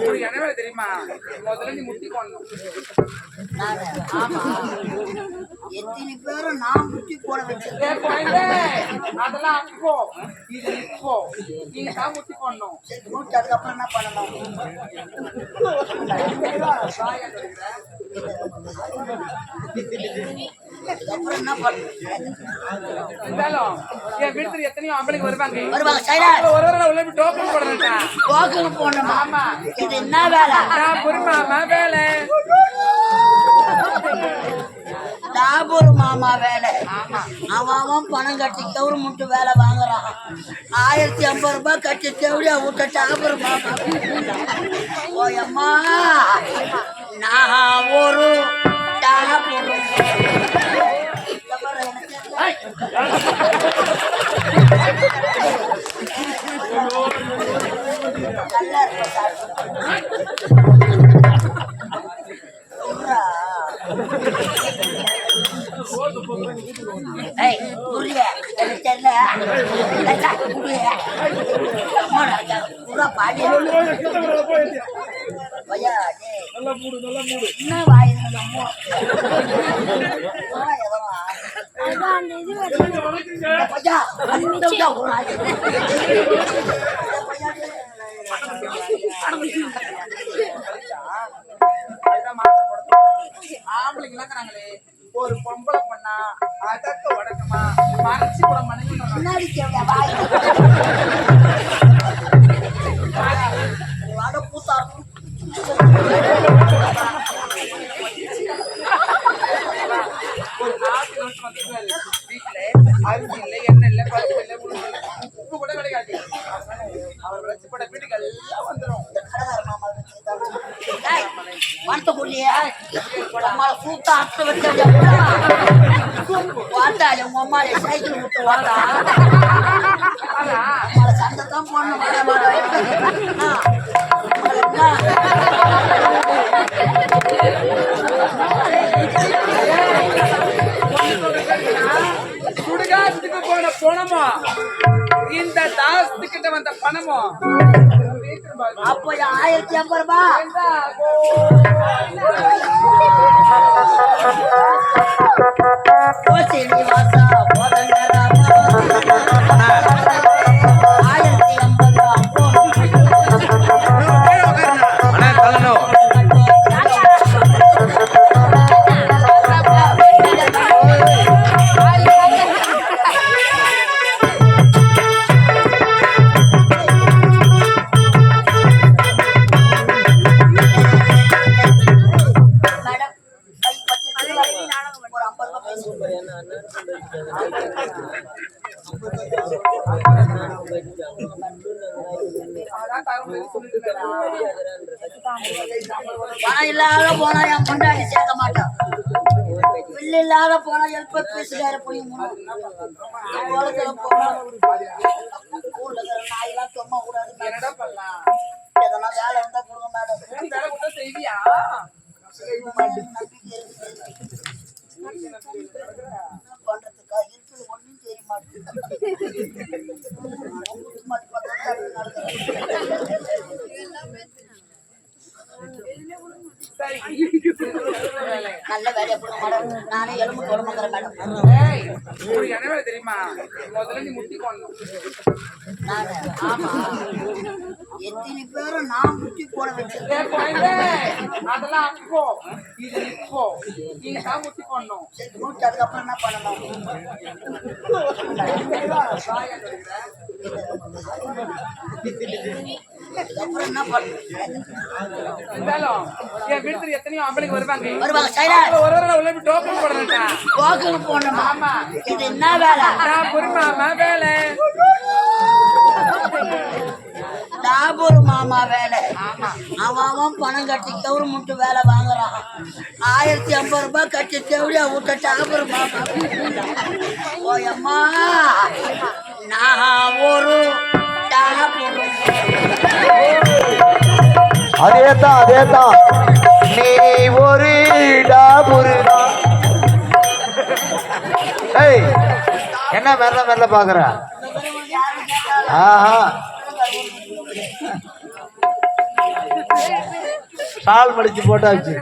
உனக்கு என்ன வேலை தெரியுமா? முதல்ல நீ முட்டி போடணும். எத்தனை பேரும் நான் முட்டி போட வச்சிருக்கேன்? அதெல்லாம் அப்போ. இது இப்போ. நீங்க தான் முட்டி போடணும். மூச்சு அதுக்கப்புறம் என்ன பண்ணணும் இருந்தாலும் என் வீட்டுல எத்தனையோ ஆம்பளைங்க வருவாங்க. வருவாங்க. சைடா அதுல ஒரு ஒரு உள்ள போய் டோக்கன் போடுறேன்டா. போக்குன்னு போடணுமா ஆமா. இது என்ன வேலை? நான் புரிமாமா வேலை. டாபூர் மாமா வேலை. அவன் பணம் கட்டி கவர்மெண்ட் வேலை வாங்குறான். ஆயிரத்தி ஐம்பது ரூபாய் கட்டி தேவையா விட்ட டாபூர் மாமா ஓ அம்மா. நான் ஒரு டாபூர் புறா பாடி. பையா, டேய். என்ன வாய் இது நம்ம? புறா எதமா? பையா, அந்த விட்டா ஒரு வீட்டுக்கு எல்லாம் அம்மாவை கூப்பிட்டு உங்க அம்மாவை சைக்கிள் விட்டு அம்மாவை சண்டை தான் போடணும் சுடுகாட்டுக்கு போன பணமோ? இந்த தாசத்துக்கிட்ட வந்த பணமோ? அப்போ ஆயிரத்தி ஐம்பது ரூபா. ஓ சீனிவாசா, பணம் இல்லாத போனா என் பொண்டாட்டி சேர்க்க மாட்டான் பில்லு இல்லாத போனா எழுப்ப பேசுகார போய் போனா ஊர்ல இருக்கிற எலும்பு தொடங்குறேன் மேடம் வேலை தெரியுமா? முதல்ல நீ முட்டி போடணும் ஆமா. எத்தனை பேரும் நான் முட்டி போட வச்சிருக்கேன். அதெல்லாம் அப்போ இது இப்போ நீங்க தான் முட்டி போடணும் சரி பண்ணணும் அதுக்கப்புறம் என்ன பண்ணணும் இருந்தாலும் என் வீட்டுல எத்தனையோ வருவாங்க வருவாங்க சைடா ஒரு ஒரு உள்ள போய் டோக்கன் போடுறேன்டா ஆமா இது என்ன வேலை? நான் புரிமாமா வேலை டாபூர் மாமா வேலை. அவன் பணம் கட்டி கவர்மெண்ட் வேலை வாங்குறான். ஆயிரத்தி ஐம்பது ரூபாய் கட்டி தேவையா விட்ட டாபுரு மாமா? ஓயம்மா நான் ஒரு விட்டா அதே தான் அதே தான் நீ ஒரு டாபுருதான் ஏய் என்ன மெல்ல மெல்ல பாக்குற? ஆஹா. சால் மடிச்சு போட்டாச்சு.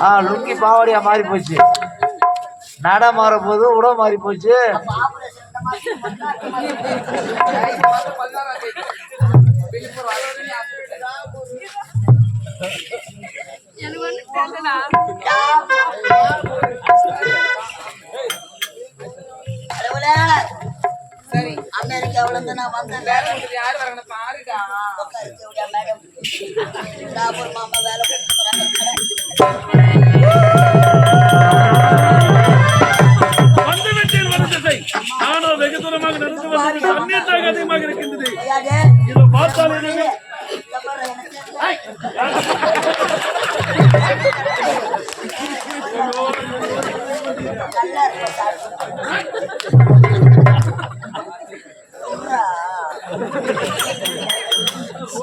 ஆ. லுங்கி பாவடியா மாறி போச்சு நாடா மாற போது உடம்பு மாறி போச்சு. சரி. அமெரிக்காவில இருந்து நான் வந்தேன் வேலை யார் வராங்க பாருடா மேடம் மாமா வேலை கொடுத்துக்கிறாங்க வெகு தூரமாக நடந்து வந்தது தண்ணீர் தாக அதிகமாக இருக்கின்றது இதை பார்த்தால் எனவே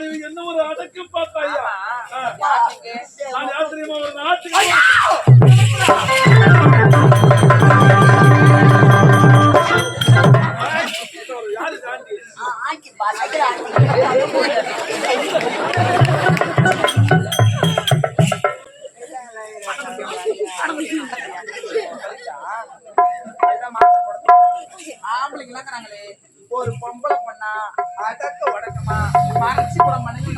மனைவி என்ன ஒரு அடக்கம் பார்த்தாயா? நான் யாத்திரியமா ஒரு ஆம்பளைங்களாக்குறாங்களே ஒரு பொம்பளை பண்ணா அடக்க உடக்கமா மறைச்சு கூட மனைவி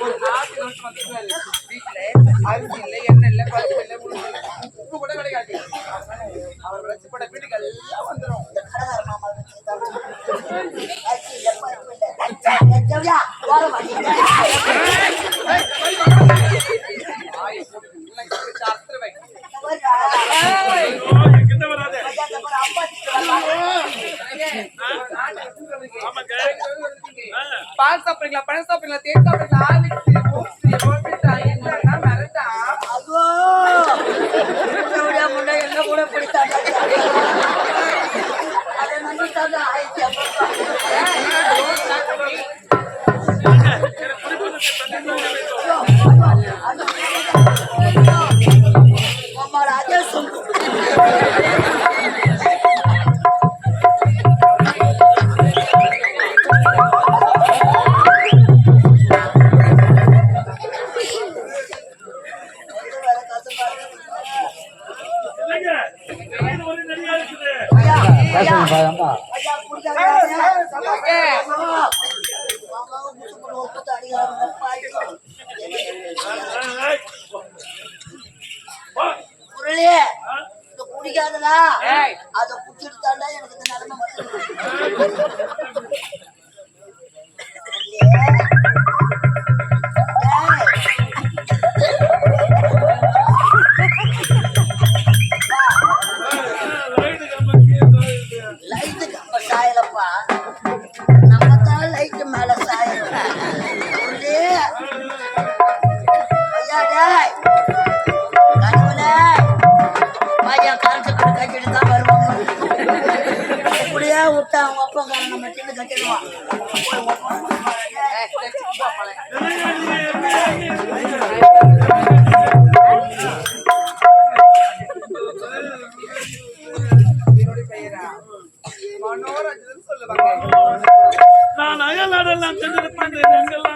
ஒரு நாட்டு நோட்டு வந்து வீட்டுல அரிசி இல்லை எண்ணெய் இல்லை பருப்பு இல்லை கூட கிடைக்காது அவர் விளைச்சப்பட வீட்டுக்கு எல்லாம் வந்துடும் বড় நான் அயல் அடல் நான் சென்றிருப்பேன் எங்கெல்லாம்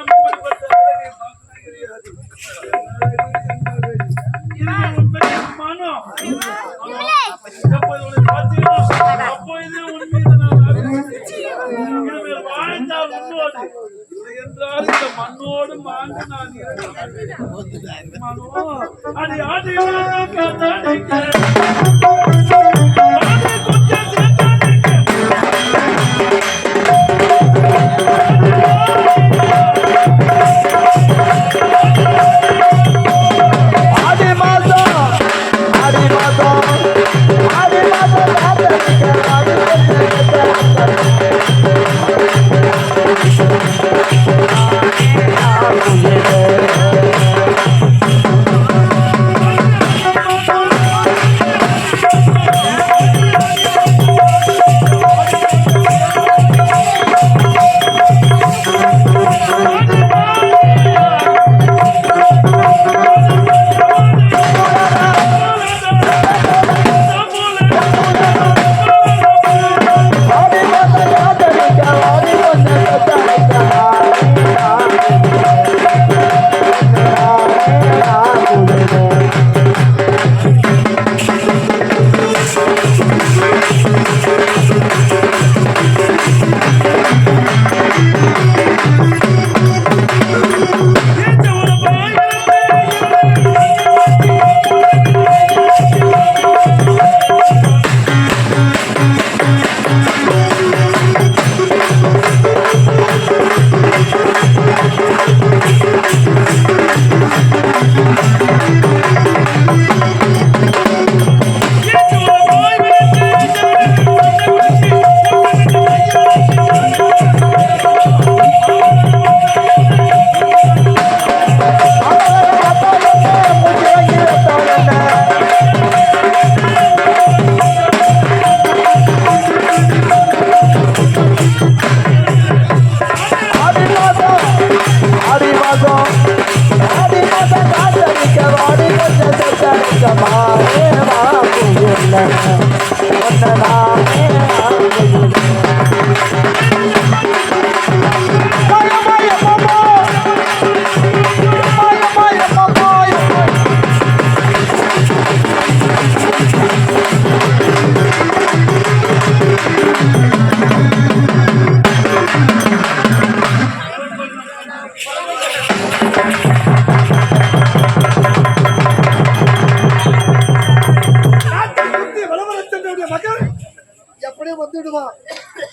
அது ஆடி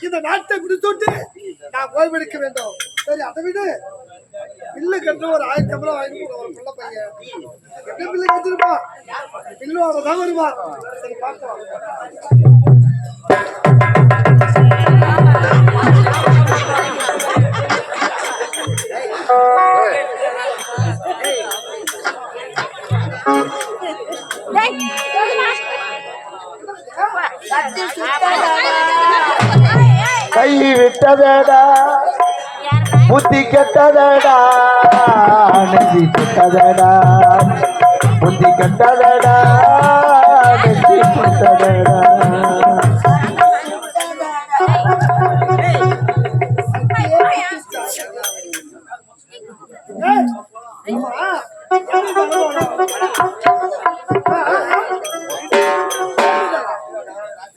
இந்த நாட்டை முடிச்சுட்டு நான் ஓய்வெடுக்க வேண்டும். சரி அதை விடு. பில்லு கட்டு ஒரு ஆயிரத்தி ஐம்பது ரூபா வாங்கி கொடு, ஒரு பிள்ளை பையன். எப்படி பில்லு கட்டிருப்பான் பில்லோட தான் வருவான் சரி பார்க்கலாம். கை விட்டதடா. புத்தி கெட்டதடா. நெஞ்சி சுட்டதடா புத்தி கெட்டதடா. நெஞ்சி சுட்டதடா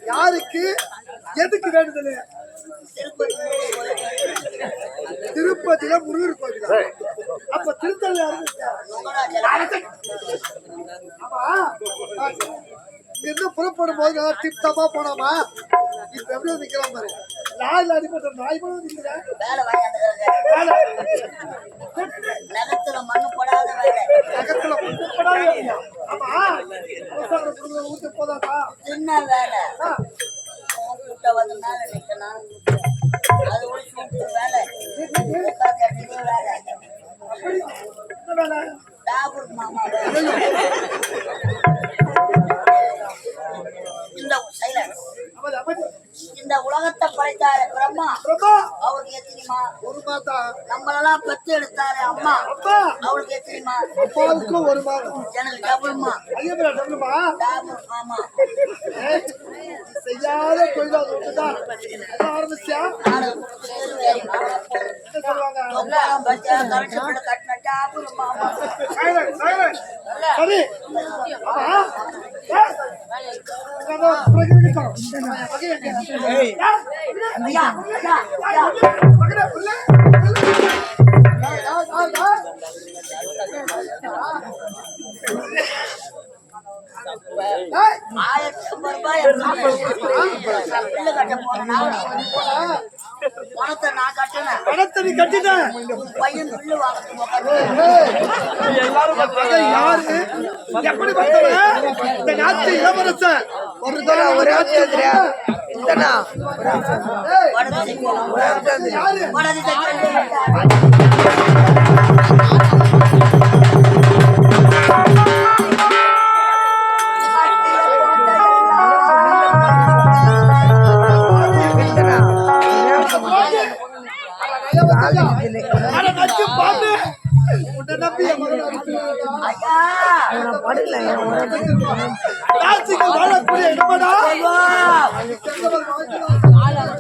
யாருக்கு எதுக்கு வேண்டுதல்? திருப்பதியில முருகர் கோவில். அப்ப திருத்தல் இங்க புறப்படும் போது டிப் டாப்பா போனாமா? இப்ப எப்படி நிக்கலாம் பாரு. நாயில் அடிப்பட்ட நாய் போல நிக்கிறேன். நகத்துல மண்ணு போடாத வேலை. நகத்துல புறப்படாத இருக்கியா? ஆமா. ஊத்து போதாதா? சின்ன வேலை? ஆ, கூட்ட வந்து மேல நிக்கணும். அது ஒரு சூட்டு வேலை. வேலை. டாபூர் மாமா. இந்த உலகத்தை படைத்தாரு. பிரம்மா அவருக்கு எத்தனைமா ஒரு மாதா நம்மளெல்லாம் பெத்து எடுத்தாரு. அம்மா. அவளுக்கு எத்தனைமா அப்பாவுக்கும் ஒரு மாதம். எனக்கு டபுள்மா. ஐயப்பா டபுளுமா? மாமா. செய்யாத ஒன்றுதான் அதான் ஆரம்பிச்சியா? கட்டின. சரி. ஆமா ஏய், உட்கார்ந்து பிறகு இருக்கட்டும். பிள்ளை கட்ட பணத்தை நான் கட்டினேன். பணத்தை நீ கட்டிட்ட. உன் பையன் ஏய், மகன் யாரு? எப்படி வந்தவன்? இந்த நாட்டு இளவரசன். ஒரு தடவை ஒரு வடதி தைக்கணும் யாரு?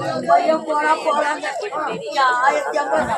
உன் பையன் போனா போறாங்க. ஆயிரத்தி ஐம்பது